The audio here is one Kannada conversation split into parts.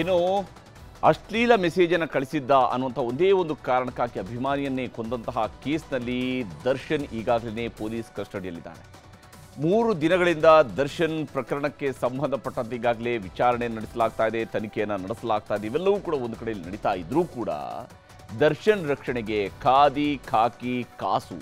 ಇನ್ನು ಅಶ್ಲೀಲ ಮೆಸೇಜನ್ನು ಕಳಿಸಿದ್ದ ಅನ್ನುವಂಥ ಒಂದೇ ಒಂದು ಕಾರಣಕ್ಕಾಗಿ ಅಭಿಮಾನಿಯನ್ನೇ ಕೊಂದಂತಹ ಕೇಸ್ನಲ್ಲಿ ದರ್ಶನ್ ಈಗಾಗಲೇ ಪೊಲೀಸ್ ಕಸ್ಟಡಿಯಲ್ಲಿದ್ದಾನೆ. ಮೂರು ದಿನಗಳಿಂದ ದರ್ಶನ್ ಪ್ರಕರಣಕ್ಕೆ ಸಂಬಂಧಪಟ್ಟಂತೆ ಈಗಾಗಲೇ ವಿಚಾರಣೆ ನಡೆಸಲಾಗ್ತಾ ಇದೆ, ತನಿಖೆಯನ್ನು ನಡೆಸಲಾಗ್ತಾ ಇದೆ, ಇವೆಲ್ಲವೂ ಕೂಡ ಒಂದು ಕಡೆಯಲ್ಲಿ ನಡೀತಾ ಇದ್ರೂ ಕೂಡ ದರ್ಶನ್ ರಕ್ಷಣೆಗೆ ಖಾದಿ, ಖಾಕಿ, ಕಾಸು,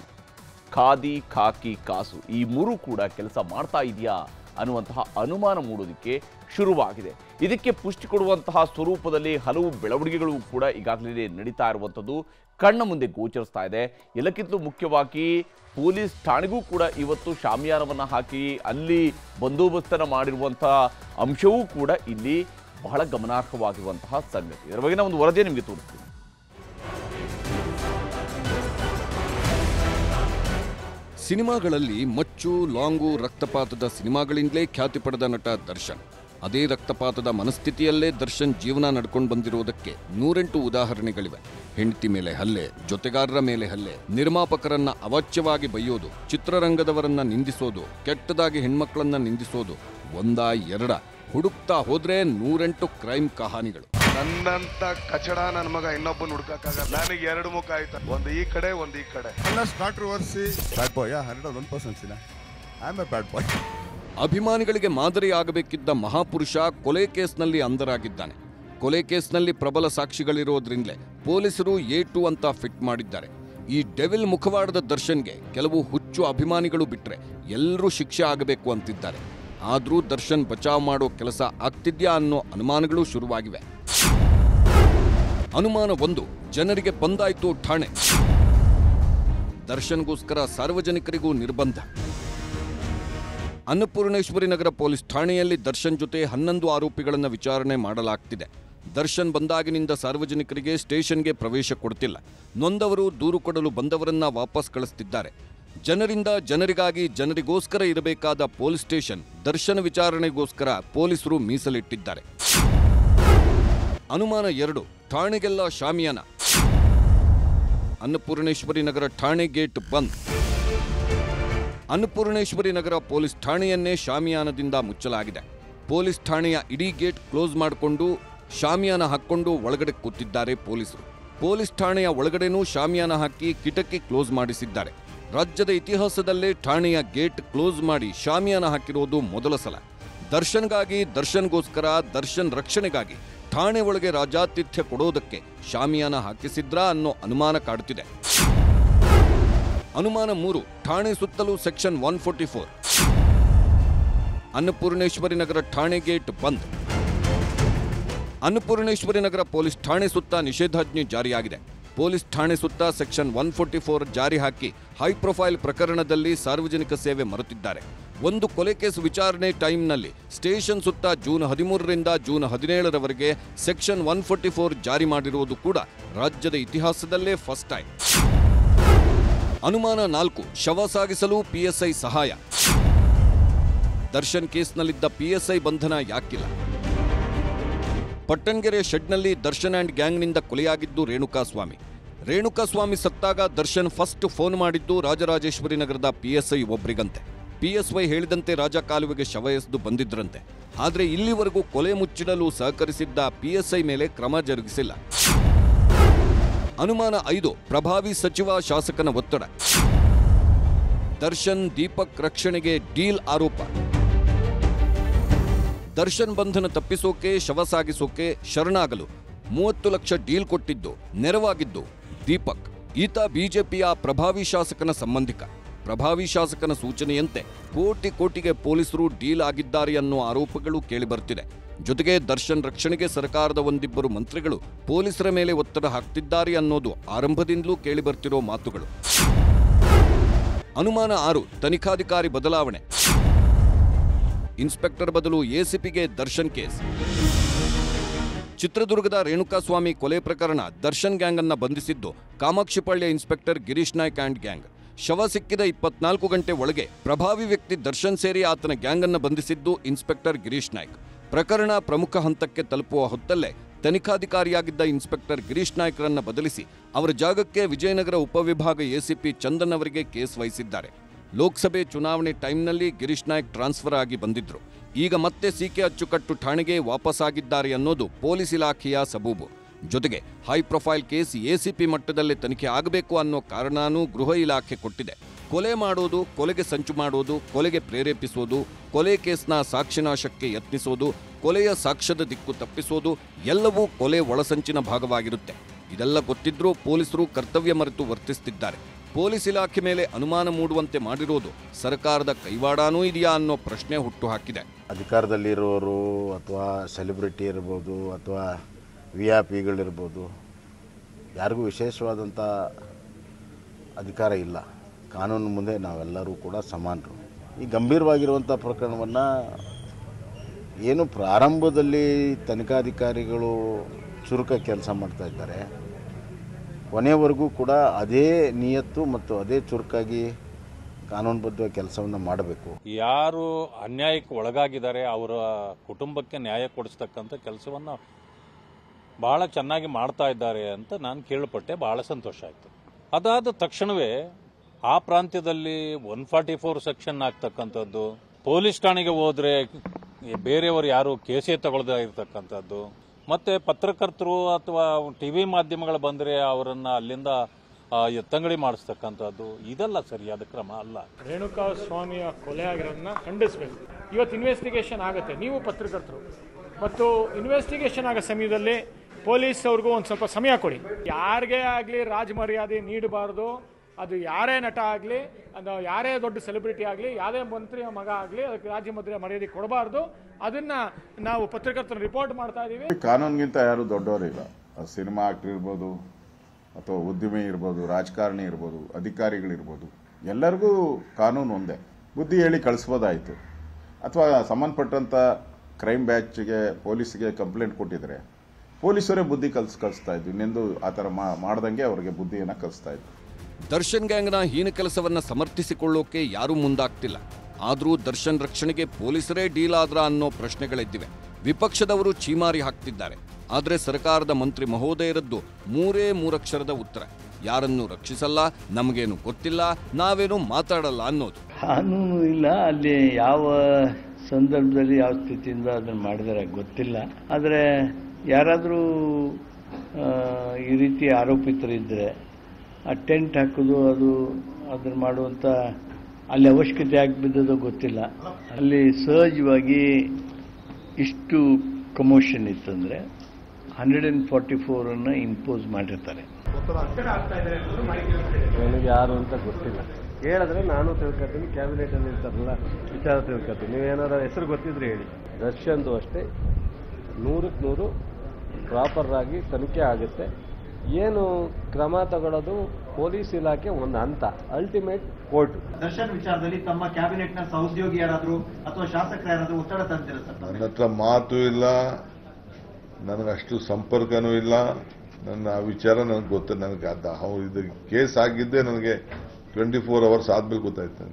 ಖಾದಿ, ಖಾಕಿ, ಕಾಸು ಈ ಮೂರು ಕೂಡ ಕೆಲಸ ಮಾಡ್ತಾ ಇದೆಯಾ ಅನ್ನುವಂತಹ ಅನುಮಾನ ಮೂಡೋದಕ್ಕೆ ಶುರುವಾಗಿದೆ. ಇದಕ್ಕೆ ಪುಷ್ಟಿ ಕೊಡುವಂತಹ ಸ್ವರೂಪದಲ್ಲಿ ಹಲವು ಬೆಳವಣಿಗೆಗಳು ಕೂಡ ಈಗಾಗಲೇ ನಡೀತಾ ಇರುವಂಥದ್ದು ಕಣ್ಣ ಮುಂದೆ ಗೋಚರಿಸ್ತಾ ಇದೆ. ಎಲ್ಲಕ್ಕಿಂತ ಮುಖ್ಯವಾಗಿ ಪೊಲೀಸ್ ಠಾಣೆಗೂ ಕೂಡ ಇವತ್ತು ಶಾಮಿಯಾನವನ್ನು ಹಾಕಿ ಅಲ್ಲಿ ಬಂದೋಬಸ್ತನ ಮಾಡಿರುವಂತಹ ಅಂಶವೂ ಕೂಡ ಇಲ್ಲಿ ಬಹಳ ಗಮನಾರ್ಹವಾಗಿರುವಂತಹ ಸಂಗತಿ. ಇದರ ಒಂದು ವರದಿ ನಿಮಗೆ ತೋರಿಸ್ತೀನಿ. ಸಿನಿಮಾಗಳಲ್ಲಿ ಮಚ್ಚು, ಲಾಂಗು, ರಕ್ತಪಾತದ ಸಿನಿಮಾಗಳಿಂದಲೇ ಖ್ಯಾತಿ ಪಡೆದ ನಟ ದರ್ಶನ್. ಅದೇ ರಕ್ತಪಾತದ ಮನಸ್ಥಿತಿಯಲ್ಲೇ ದರ್ಶನ್ ಜೀವನ ನಡ್ಕೊಂಡು ಬಂದಿರುವುದಕ್ಕೆ ನೂರೆಂಟು ಉದಾಹರಣೆಗಳಿವೆ. ಹೆಂಡತಿ ಮೇಲೆ ಹಲ್ಲೆ, ಜೊತೆಗಾರರ ಮೇಲೆ ಹಲ್ಲೆ, ನಿರ್ಮಾಪಕರನ್ನ ಅವಾಚ್ಯವಾಗಿ ಬೈಯೋದು, ಚಿತ್ರರಂಗದವರನ್ನ ನಿಂದಿಸೋದು, ಕೆಟ್ಟದಾಗಿ ಹೆಣ್ಮಕ್ಳನ್ನ ನಿಂದಿಸೋದು, ಒಂದ ಎರಡ. ಹುಡುಕ್ತಾ ಹೋದ್ರೆ ನೂರೆಂಟು ಕ್ರೈಮ್ ಕಹಾನಿಗಳು. ನನ್ನಂತ ಕಚಡ ನನ್ನ ಮಗ ಇನ್ನೊಬ್ಬನ ಹುಡ್ಕಕ್ಕಾಗಲ್ಲ. ನನಗೆ ಎರಡು ಮುಖ ಆಯ್ತು. ಒಂದು ಈ ಕಡೆ ಒಂದು ಈ ಕಡೆ. bad boy, yeah, 101% I a bad boy. ಅಭಿಮಾನಿಗಳಿಗೆ ಮಾದರಿ ಆಗಬೇಕಿದ್ದ ಮಹಾಪುರುಷ ಕೊಲೆ ಕೇಸ್ನಲ್ಲಿ ಅಂಧರಾಗಿದ್ದಾನೆ. ಕೊಲೆ ಕೇಸ್ನಲ್ಲಿ ಪ್ರಬಲ ಸಾಕ್ಷಿಗಳಿರೋದ್ರಿಂದಲೇ ಪೊಲೀಸರು ಎ ಟು ಅಂತ ಫಿಟ್ ಮಾಡಿದ್ದಾರೆ. ಈ ಡೆವಿಲ್ ಮುಖವಾಡದ ದರ್ಶನ್ಗೆ ಕೆಲವು ಹುಚ್ಚು ಅಭಿಮಾನಿಗಳು ಬಿಟ್ಟರೆ ಎಲ್ಲರೂ ಶಿಕ್ಷೆ ಆಗಬೇಕು ಅಂತಿದ್ದಾರೆ. ಆದರೂ ದರ್ಶನ್ ಬಚಾವ್ ಮಾಡೋ ಕೆಲಸ ಆಗ್ತಿದ್ಯಾ ಅನ್ನೋ ಅನುಮಾನಗಳು ಶುರುವಾಗಿವೆ. ಅನುಮಾನ ಒಂದು, ಜನರಿಗೆ ಬಂದಾಯ್ತು ಠಾಣೆ. ದರ್ಶನ್ಗೋಸ್ಕರ ಸಾರ್ವಜನಿಕರಿಗೂ ನಿರ್ಬಂಧ. ಅನ್ನಪೂರ್ಣೇಶ್ವರಿ ನಗರ ಪೊಲೀಸ್ ಠಾಣೆಯಲ್ಲಿ ದರ್ಶನ್ ಜೊತೆ ಹನ್ನೊಂದು ಆರೋಪಿಗಳನ್ನು ವಿಚಾರಣೆ ಮಾಡಲಾಗ್ತಿದೆ. ದರ್ಶನ್ ಬಂದಾಗಿನಿಂದ ಸಾರ್ವಜನಿಕರಿಗೆ ಸ್ಟೇಷನ್ಗೆ ಪ್ರವೇಶ ಕೊಡ್ತಿಲ್ಲ. ನೊಂದವರು ದೂರು ಕೊಡಲು ಬಂದವರನ್ನ ವಾಪಸ್ ಕಳಿಸ್ತಿದ್ದಾರೆ. ಜನರಿಂದ ಜನರಿಗಾಗಿ ಜನರಿಗೋಸ್ಕರ ಇರಬೇಕಾದ ಪೊಲೀಸ್ ಸ್ಟೇಷನ್ ದರ್ಶನ ವಿಚಾರಣೆಗೋಸ್ಕರ ಪೊಲೀಸರು ಮೀಸಲಿಟ್ಟಿದ್ದಾರೆ. ಅನುಮಾನ ಎರಡು ಠಾಣೆಗೆಲ್ಲ ಶಾಮಿಯಾನ. ಅನ್ನಪೂರ್ಣೇಶ್ವರಿ ನಗರ ಠಾಣೆ ಗೇಟ್ ಬಂದ್. ಅನ್ನಪೂರ್ಣೇಶ್ವರಿ ನಗರ ಪೊಲೀಸ್ ಠಾಣೆಯನ್ನೇ ಶಾಮಿಯಾನದಿಂದ ಮುಚ್ಚಲಾಗಿದೆ. ಪೊಲೀಸ್ ಠಾಣೆಯ ಇಡೀ ಗೇಟ್ ಕ್ಲೋಸ್ ಮಾಡಿಕೊಂಡು ಶಾಮಿಯಾನ ಹಾಕ್ಕೊಂಡು ಒಳಗಡೆ ಕೂತಿದ್ದಾರೆ ಪೊಲೀಸರು. ಪೊಲೀಸ್ ಠಾಣೆಯ ಒಳಗಡೆನೂ ಶಾಮಿಯಾನ ಹಾಕಿ ಕಿಟಕಿ ಕ್ಲೋಸ್ ಮಾಡಿಸಿದ್ದಾರೆ. ರಾಜ್ಯದ ಇತಿಹಾಸದಲ್ಲೇ ಠಾಣೆಯ ಗೇಟ್ ಕ್ಲೋಸ್ ಮಾಡಿ ಶಾಮಿಯಾನ ಹಾಕಿರೋದು ಮೊದಲ ಸಲ. ದರ್ಶನ್ಗಾಗಿ, ದರ್ಶನ್ಗೋಸ್ಕರ, ದರ್ಶನ್ ರಕ್ಷಣೆಗಾಗಿ ಠಾಣೆ ಒಳಗೆ ರಾಜಾತಿಥ್ಯ ಕೊಡೋದಕ್ಕೆ ಶಾಮಿಯಾನ ಹಾಕಿಸಿದ್ರಾ ಅನ್ನೋ ಅನುಮಾನ ಕಾಡುತ್ತಿದೆ ಅನುಮಾನ ಮೂರು, ಠಾಣೆ ಸುತ್ತಲೂ section one forty four. Annapoorneshwari Nagar ಠಾಣೆ ಗೇಟ್ ಬಂದ್. ಅನ್ನಪೂರ್ಣೇಶ್ವರಿ ನಗರ ಪೊಲೀಸ್ ಠಾಣೆ ಸುತ್ತ ನಿಷೇಧಾಜ್ಞೆ ಜಾರಿಯಾಗಿದೆ. ಪೊಲೀಸ್ ಠಾಣೆ ಸುತ್ತ ಸೆಕ್ಷನ್ ಒನ್ ಫೋರ್ಟಿ ಫೋರ್ ಜಾರಿ ಹಾಕಿ ಹೈ ಪ್ರೊಫೈಲ್ ಪ್ರಕರಣದಲ್ಲಿ ಸಾರ್ವಜನಿಕ ಸೇವೆ ಮರೆತಿದ್ದಾರೆ. ಒಂದು ಕೊಲೆ ಕೇಸ್ ವಿಚಾರಣೆ ಟೈಮ್ನಲ್ಲಿ ಸ್ಟೇಷನ್ ಸುತ್ತ ಜೂನ್ ಹದಿಮೂರರಿಂದ ಜೂನ್ ಹದಿನೇಳರವರೆಗೆ ಸೆಕ್ಷನ್ ಒನ್ ಫೋರ್ಟಿ ಫೋರ್ ಜಾರಿ ಮಾಡಿರುವುದು ಕೂಡ ರಾಜ್ಯದ ಇತಿಹಾಸದಲ್ಲೇ ಫಸ್ಟ್ ಟೈಮ್. ಅನುಮಾನ ನಾಲ್ಕು, ಶವ ಸಾಗಿಸಲು ಪಿಎಸ್ಐ ಸಹಾಯ. ದರ್ಶನ್ ಕೇಸ್ನಲ್ಲಿದ್ದ ಪಿಎಸ್ಐ ಬಂಧನ ಯಾಕಿಲ್ಲ. ಪಟ್ಟಣಗೆರೆ ಶೆಡ್ನಲ್ಲಿ ದರ್ಶನ್ ಆ್ಯಂಡ್ ಗ್ಯಾಂಗ್ನಿಂದ ಕೊಲೆಯಾಗಿದ್ದು ರೇಣುಕಾಸ್ವಾಮಿ. ರೇಣುಕಾಸ್ವಾಮಿ ಸತ್ತಾಗ ದರ್ಶನ್ ಫಸ್ಟ್ ಫೋನ್ ಮಾಡಿದ್ದು ರಾಜರಾಜೇಶ್ವರಿ ನಗರದ ಪಿಎಸ್ಐ ಒಬ್ರಿಗಂತೆ. ಪಿಎಸ್ವೈ ಹೇಳಿದಂತೆ ರಾಜ ಕಾಲುವೆಗೆ ಶವ ಎಸೆದು ಬಂದಿದ್ರಂತೆ. ಆದರೆ ಇಲ್ಲಿವರೆಗೂ ಕೊಲೆ ಮುಚ್ಚಿಡಲು ಸಹಕರಿಸಿದ್ದ ಪಿಎಸ್ಐ ಮೇಲೆ ಕ್ರಮ ಜರುಗಿಸಿಲ್ಲ. ಅನುಮಾನ ಐದು, ಪ್ರಭಾವಿ ಸಚಿವ ಶಾಸಕನ ಒತ್ತಡ. ದರ್ಶನ್ ದೀಪಕ್ ರಕ್ಷಣೆಗೆ ಡೀಲ್ ಆರೋಪ. ದರ್ಶನ್ ಬಂಧನ ತಪ್ಪಿಸೋಕೆ, ಶವ ಸಾಗಿಸೋಕೆ ಶರಣಾಗಲು ಮೂವತ್ತು ಲಕ್ಷ ಡೀಲ್ ಕೊಟ್ಟಿದ್ದು, ನೆರವಾಗಿದ್ದು ದೀಪಕ್. ಈತ ಬಿಜೆಪಿಯ ಪ್ರಭಾವಿ ಶಾಸಕನ ಸಂಬಂಧಿಕ. ಪ್ರಭಾವಿ ಶಾಸಕನ ಸೂಚನೆಯಂತೆ ಕೋಟಿ ಕೋಟಿಗೆ ಪೊಲೀಸರು ಡೀಲ್ ಆಗಿದ್ದಾರೆ ಅನ್ನೋ ಆರೋಪಗಳು ಕೇಳಿಬರ್ತಿದೆ. ಜೊತೆಗೆ ದರ್ಶನ್ ರಕ್ಷಣೆಗೆ ಸರ್ಕಾರದ ಒಂದಿಬ್ಬರು ಮಂತ್ರಿಗಳು ಪೊಲೀಸರ ಮೇಲೆ ಒತ್ತಡ ಹಾಕ್ತಿದ್ದಾರೆ ಅನ್ನೋದು ಆರಂಭದಿಂದಲೂ ಕೇಳಿಬರ್ತಿರೋ ಮಾತುಗಳು. ಅನುಮಾನ ಆರು, ತನಿಖಾಧಿಕಾರಿ ಬದಲಾವಣೆ. ಇನ್ಸ್ಪೆಕ್ಟರ್ ಬದಲು ಎಸಿಪಿಗೆ ದರ್ಶನ್ ಕೇಸ್. ಚಿತ್ರದುರ್ಗದ ರೇಣುಕಾಸ್ವಾಮಿ ಕೊಲೆ ಪ್ರಕರಣ ದರ್ಶನ್ ಗ್ಯಾಂಗ್ ಅನ್ನ ಬಂಧಿಸಿದ್ದು Kamakshipalya inspector Girish Naik and gang. ಶವ ಸಿಕ್ಕಿದ ಇಪ್ಪತ್ನಾಲ್ಕು ಗಂಟೆ ಒಳಗೆ ಪ್ರಭಾವಿ ವ್ಯಕ್ತಿ ದರ್ಶನ್ ಸೇರಿ ಆತನ ಗ್ಯಾಂಗ್ ಅನ್ನ ಬಂಧಿಸಿದ್ದು ಇನ್ಸ್ಪೆಕ್ಟರ್ ಗಿರೀಶ್ ನಾಯ್ಕ್. ಪ್ರಕರಣ ಪ್ರಮುಖ ಹಂತಕ್ಕೆ ತಲುಪುವ ಹೊತ್ತಲ್ಲೇ ತನಿಖಾಧಿಕಾರಿಯಾಗಿದ್ದ ಇನ್ಸ್ಪೆಕ್ಟರ್ ಗಿರೀಶ್ ನಾಯ್ಕರನ್ನ ಬದಲಿಸಿ ಅವರ ಜಾಗಕ್ಕೆ ವಿಜಯನಗರ ಉಪವಿಭಾಗ ಎಸಿಪಿ ಚಂದನ್ ಅವರಿಗೆ ಕೇಸ್ ವಹಿಸಿದ್ದಾರೆ. ಲೋಕಸಭೆ ಚುನಾವಣೆ ಟೈಮ್ನಲ್ಲಿ ಗಿರೀಶ್ ನಾಯ್ಕ್ ಟ್ರಾನ್ಸ್ಫರ್ ಆಗಿ ಬಂದಿದ್ರು. ಈಗ ಮತ್ತೆ ಸಿಕೆ ಅಚ್ಚುಕಟ್ಟು ಠಾಣೆಗೆ ವಾಪಸ್ಸಾಗಿದ್ದಾರೆ ಅನ್ನೋದು ಪೊಲೀಸ್ ಇಲಾಖೆಯ ಸಬೂಬು. ಜೊತೆಗೆ ಹೈ ಪ್ರೊಫೈಲ್ ಕೇಸ್ ಎಸಿಪಿ ಮಟ್ಟದಲ್ಲೇ ತನಿಖೆ ಆಗಬೇಕು ಅನ್ನೋ ಕಾರಣನೂ ಗೃಹ ಇಲಾಖೆ ಕೊಟ್ಟಿದೆ. ಕೊಲೆ ಮಾಡೋದು, ಕೊಲೆಗೆ ಸಂಚು ಮಾಡೋದು, ಕೊಲೆಗೆ ಪ್ರೇರೇಪಿಸೋದು, ಕೊಲೆ ಕೇಸ್ನ ಸಾಕ್ಷಿನಾಶಕ್ಕೆ ಯತ್ನಿಸೋದು, ಕೊಲೆಯ ಸಾಕ್ಷ್ಯದ ದಿಕ್ಕು ತಪ್ಪಿಸೋದು ಎಲ್ಲವೂ ಕೊಲೆ ಒಳಸಂಚಿನ ಭಾಗವಾಗಿರುತ್ತೆ. ಇದೆಲ್ಲ ಗೊತ್ತಿದ್ರೂ ಪೊಲೀಸರು ಕರ್ತವ್ಯ ಮರೆತು ವರ್ತಿಸುತ್ತಿದ್ದಾರೆ ಪೊಲೀಸ್ ಇಲಾಖೆ ಮೇಲೆ ಅನುಮಾನ ಮೂಡುವಂತೆ ಮಾಡಿರೋದು ಸರ್ಕಾರದ ಕೈವಾಡಾನೂ ಇದೆಯಾ ಅನ್ನೋ ಪ್ರಶ್ನೆ ಹುಟ್ಟು ಹಾಕಿದೆ ಅಧಿಕಾರದಲ್ಲಿರೋರು ಅಥವಾ ಸೆಲೆಬ್ರಿಟಿ ಇರ್ಬೋದು ಅಥವಾ ವಿ ಐ ಪಿಗಳಿರ್ಬೋದು, ಯಾರಿಗೂ ವಿಶೇಷವಾದಂಥ ಅಧಿಕಾರ ಇಲ್ಲ. ಕಾನೂನು ಮುಂದೆ ನಾವೆಲ್ಲರೂ ಕೂಡ ಸಮಾನರು. ಈ ಗಂಭೀರವಾಗಿರುವಂಥ ಪ್ರಕರಣವನ್ನು ಏನು ಪ್ರಾರಂಭದಲ್ಲಿ ತನಿಖಾಧಿಕಾರಿಗಳು ಚುರುಕ ಕೆಲಸ ಮಾಡ್ತಾ ಇದ್ದಾರೆ. ಕೊನೆಯವರೆಗೂ ಕೂಡ ಅದೇ ನಿಯತ್ತು ಮತ್ತು ಅದೇ ಚುರುಕಾಗಿ ಕಾನೂನುಬದ್ಧ ಕೆಲಸವನ್ನು ಮಾಡಬೇಕು. ಯಾರು ಅನ್ಯಾಯಕ್ಕೆ ಒಳಗಾಗಿದ್ದಾರೆ, ಅವರ ಕುಟುಂಬಕ್ಕೆ ನ್ಯಾಯ ಕೊಡಿಸ್ತಕ್ಕಂಥ ಕೆಲಸವನ್ನು ಬಹಳ ಚೆನ್ನಾಗಿ ಮಾಡ್ತಾ ಇದ್ದಾರೆ ಅಂತ ನಾನು ಕೇಳ್ಪಟ್ಟೆ, ಬಹಳ ಸಂತೋಷ ಆಯಿತು. ಅದಾದ ತಕ್ಷಣವೇ ಆ ಪ್ರಾಂತ್ಯದಲ್ಲಿ ಒನ್ ಫಾರ್ಟಿ ಫೋರ್ ಸೆಕ್ಷನ್ ಆಗ್ತಕ್ಕಂಥದ್ದು, ಪೊಲೀಸ್ ಠಾಣೆಗೆ ಹೋದರೆ ಬೇರೆಯವರು ಯಾರು ಕೇಸೇ ತಗೊಳ್ದೇ ಇರತಕ್ಕಂಥದ್ದು ಮತ್ತೆ ಪತ್ರಕರ್ತರು ಅಥವಾ ಟಿ ವಿ ಮಾಧ್ಯಮಗಳು ಬಂದರೆ ಅವರನ್ನು ಅಲ್ಲಿಂದ ಎತ್ತಂಗಡಿ ಮಾಡಿಸ್ತಕ್ಕಂಥದ್ದು, ಇದೆಲ್ಲ ಸರಿಯಾದ ಕ್ರಮ ಅಲ್ಲ. ರೇಣುಕಾ ಸ್ವಾಮಿಯ ಕೊಲೆ ಆಗಿರೋದನ್ನ ಖಂಡಿಸಬೇಕು. ಇವತ್ತು ಇನ್ವೆಸ್ಟಿಗೇಷನ್ ಆಗುತ್ತೆ. ನೀವು ಪತ್ರಕರ್ತರು. ಮತ್ತು ಇನ್ವೆಸ್ಟಿಗೇಷನ್ ಆಗೋ ಸಮಯದಲ್ಲಿ ಪೊಲೀಸ್ ಅವ್ರಿಗೂ ಒಂದು ಸ್ವಲ್ಪ ಸಮಯ ಕೊಡಿ. ಯಾರಿಗೇ ಆಗಲಿ ರಾಜಮರ್ಯಾದೆ ನೀಡಬಾರ್ದು ಅದು ಯಾರೇ ನಟ ಆಗಲಿ, ಅದು ಯಾರೇ ದೊಡ್ಡ ಸೆಲೆಬ್ರಿಟಿ ಆಗಲಿ, ಯಾವುದೇ ಮಂತ್ರಿಯ ಮಗ ಆಗಲಿ, ಅದಕ್ಕೆ ರಾಜ್ಯ ಮಂತ್ರಿಯ ಮರ್ಯಾದೆ ಕೊಡಬಾರ್ದು. ಅದನ್ನ ನಾವು ಪತ್ರಕರ್ತರು ರಿಪೋರ್ಟ್ ಮಾಡ್ತಾ ಇದ್ದೀವಿ ಕಾನೂನಿಗಿಂತ ಯಾರು ದೊಡ್ಡವರಿಲ್ಲ. ಸಿನಿಮಾ ಆಕ್ಟರ್ ಇರ್ಬೋದು, ಅಥವಾ ಉದ್ಯಮಿ ಇರ್ಬೋದು, ರಾಜಕಾರಣಿ ಇರ್ಬೋದು, ಅಧಿಕಾರಿಗಳಿರ್ಬೋದು. ಎಲ್ಲರಿಗೂ ಕಾನೂನು ಒಂದೇ. ಬುದ್ಧಿ ಹೇಳಿ ಕಳಿಸ್ಬೋದಾಯಿತು. ಅಥವಾ ಸಂಬಂಧಪಟ್ಟಂಥ ಕ್ರೈಮ್ ಬ್ಯಾಚ್ಗೆ ಪೊಲೀಸ್ಗೆ ಕಂಪ್ಲೇಂಟ್ ಕೊಟ್ಟಿದ್ರೆ, ಪೊಲೀಸರೇ ಬುದ್ಧಿ ಕಲ್ಸ್, ಕಲಿಸ್ತಾ ಇದ್ವಿ. ನಿಂದು ಆ ಥರ ಮಾಡ್ದಂಗೆ ಅವ್ರಿಗೆ ಬುದ್ಧಿಯನ್ನು ಕಲಿಸ್ತಾ ಇದ್ವಿ. ದರ್ಶನ್ ಗ್ಯಾಂಗ್ನ ಹೀನ ಕೆಲಸವನ್ನ ಸಮರ್ಥಿಸಿಕೊಳ್ಳೋಕೆ ಯಾರೂ ಮುಂದಾಗ್ತಿಲ್ಲ. ಆದರೂ ದರ್ಶನ್ ರಕ್ಷಣೆಗೆ ಪೊಲೀಸರೇ ಡೀಲ್ ಆದ್ರ ಅನ್ನೋ ಪ್ರಶ್ನೆಗಳಿದ್ದಿವೆ. ವಿಪಕ್ಷದವರು ಚೀಮಾರಿ ಹಾಕ್ತಿದ್ದಾರೆ. ಆದರೆ ಸರ್ಕಾರದ ಮಂತ್ರಿ ಮಹೋದಯರದ್ದು ಮೂರೇ ಮೂರಕ್ಷರದ ಉತ್ತರ. ಯಾರನ್ನು ರಕ್ಷಿಸಲ್ಲ, ನಮಗೇನು ಗೊತ್ತಿಲ್ಲ, ನಾವೇನು ಮಾತಾಡಲ್ಲ ಅನ್ನೋದು. ಕಾನೂನು ಇಲ್ಲ, ಅಲ್ಲಿ ಯಾವ ಸಂದರ್ಭದಲ್ಲಿ ಯಾವ ಸ್ಥಿತಿಯಿಂದ ಅದನ್ನು ಮಾಡಿದರೆ ಗೊತ್ತಿಲ್ಲ. ಆದರೆ ಯಾರಾದರೂ ಈ ರೀತಿ ಆರೋಪಿತರಿದ್ದರೆ ಆ ಟೆಂಟ್ ಹಾಕೋದು, ಅದು ಅದನ್ನು ಮಾಡುವಂಥ ಅಲ್ಲಿ ಅವಶ್ಯಕತೆ ಆಗಿಬಿದ್ದದೋ ಗೊತ್ತಿಲ್ಲ. ಅಲ್ಲಿ ಸಹಜವಾಗಿ ಇಷ್ಟು ಕಮೋಷನ್ ಇತ್ತಂದರೆ ಹಂಡ್ರೆಡ್ ಆ್ಯಂಡ್ ಫಾರ್ಟಿ ಫೋರನ್ನು ಇಂಪೋಸ್ ಮಾಡಿರ್ತಾರೆ. ನನಗೆ ಯಾರು ಅಂತ ಗೊತ್ತಿಲ್ಲ. ಹೇಳಿದ್ರೆ ನಾನು ತಿಳ್ಕೊತೀನಿ ಕ್ಯಾಬಿನೆಟಲ್ಲಿ ಇರ್ತಾರಲ್ಲ, ವಿಚಾರ ತಿಳ್ಕೊತೀನಿ. ನೀವೇನಾದ್ರು ಹೆಸರು ಗೊತ್ತಿದ್ರೆ ಹೇಳಿ. ದರ್ಶನ್ದು ಅಷ್ಟೇ, ನೂರಕ್ಕೆ ನೂರು ಪ್ರಾಪರ್ ಆಗಿ ತನಿಖೆ ಆಗುತ್ತೆ. ಏನು ಕ್ರಮ ತಗೊಳ್ಳೋದು ಪೊಲೀಸ್ ಇಲಾಖೆ ಒಂದು ಹಂತ ಅಲ್ಟಿಮೇಟ್ ಕೋರ್ಟ್ ದರ್ಶನ್ ವಿಚಾರದಲ್ಲಿ ತಮ್ಮ ಕ್ಯಾಬಿನೆಟ್ನ ಸಹೋದ್ಯೋಗಿ ಯಾರಾದರೂ ಅಥವಾ ಶಾಸಕರ ಯಾರಾದರೂ ಒತ್ತಡ ತಂದಿರ ಸರ್ ನನ್ನ ಹತ್ರ ಮಾತು ಇಲ್ಲ ನನಗಷ್ಟು ಸಂಪರ್ಕನೂ ಇಲ್ಲ ನನ್ನ ಆ ವಿಚಾರ ನನಗೆ ಗೊತ್ತು ನನಗೆ ಅದು ಹೌ- ಇದು ಕೇಸ್ ಆಗಿದ್ದೇ ನನಗೆ ಟ್ವೆಂಟಿ ಫೋರ್ ಅವರ್ಸ್ ಆದ್ಮೇಲೆ ಗೊತ್ತಾಯ್ತು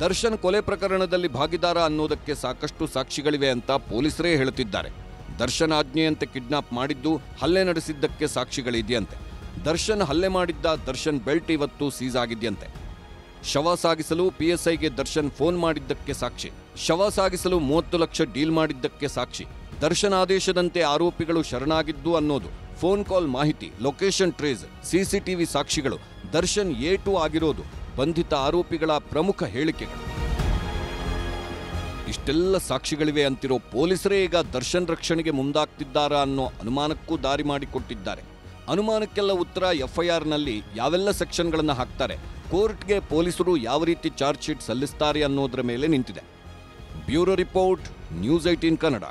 ದರ್ಶನ್ ಕೊಲೆ ಪ್ರಕರಣದಲ್ಲಿ ಭಾಗಿದಾರ ಅನ್ನೋದಕ್ಕೆ ಸಾಕಷ್ಟು ಸಾಕ್ಷಿಗಳಿವೆ ಅಂತ ಪೊಲೀಸರೇ ಹೇಳುತ್ತಿದ್ದಾರೆ. ದರ್ಶನ್ ಆಜ್ಞೆಯಂತೆ ಕಿಡ್ನಾಪ್ ಮಾಡಿದ್ದು ಹಲ್ಲೆ ನಡೆಸಿದ್ದಕ್ಕೆ ಸಾಕ್ಷಿಗಳಿದೆಯಂತೆ. ದರ್ಶನ್ ಹಲ್ಲೆ ಮಾಡಿದ್ದ ದರ್ಶನ್ ಬೆಲ್ಟ್ ಇವತ್ತು ಸೀಸ್ ಆಗಿದೆಯಂತೆ. ಶವ ಸಾಗಿಸಲು ಪಿಎಸ್ಐಗೆ ದರ್ಶನ್ ಫೋನ್ ಮಾಡಿದ್ದಕ್ಕೆ ಸಾಕ್ಷಿ. ಶವ ಸಾಗಿಸಲು ಮೂವತ್ತು ಲಕ್ಷ ಡೀಲ್ ಮಾಡಿದ್ದಕ್ಕೆ ಸಾಕ್ಷಿ. ದರ್ಶನ್ ಆದೇಶದಂತೆ ಆರೋಪಿಗಳು ಶರಣಾಗಿದ್ದು ಅನ್ನೋದು. ಫೋನ್ ಕಾಲ್ ಮಾಹಿತಿ, ಲೊಕೇಶನ್ ಟ್ರೇಸ್, ಸಿಸಿಟಿವಿ ಸಾಕ್ಷಿಗಳು. ದರ್ಶನ್ ಎ ಟು ಆಗಿರೋದು. ಬಂಧಿತ ಆರೋಪಿಗಳ ಪ್ರಮುಖ ಹೇಳಿಕೆಗಳು. ಇಷ್ಟೆಲ್ಲ ಸಾಕ್ಷಿಗಳಿವೆ ಅಂತಿರೋ ಪೊಲೀಸರೇ ಈಗ ದರ್ಶನ್ ರಕ್ಷಣೆಗೆ ಮುಂದಾಗ್ತಿದ್ದಾರಾ ಅನ್ನೋ ಅನುಮಾನಕ್ಕೂ ದಾರಿ ಮಾಡಿಕೊಟ್ಟಿದ್ದಾರೆ. ಅನುಮಾನಕ್ಕೆಲ್ಲ ಉತ್ತರ ಎಫ್ಐಆರ್ನಲ್ಲಿ ಯಾವೆಲ್ಲ ಸೆಕ್ಷನ್ಗಳನ್ನು ಹಾಕ್ತಾರೆ, ಕೋರ್ಟ್ಗೆ ಪೊಲೀಸರು ಯಾವ ರೀತಿ ಚಾರ್ಜ್ ಶೀಟ್ ಸಲ್ಲಿಸ್ತಾರೆ ಅನ್ನೋದರ ಮೇಲೆ ನಿಂತಿದೆ. Bureau report, news eighteen Kannada.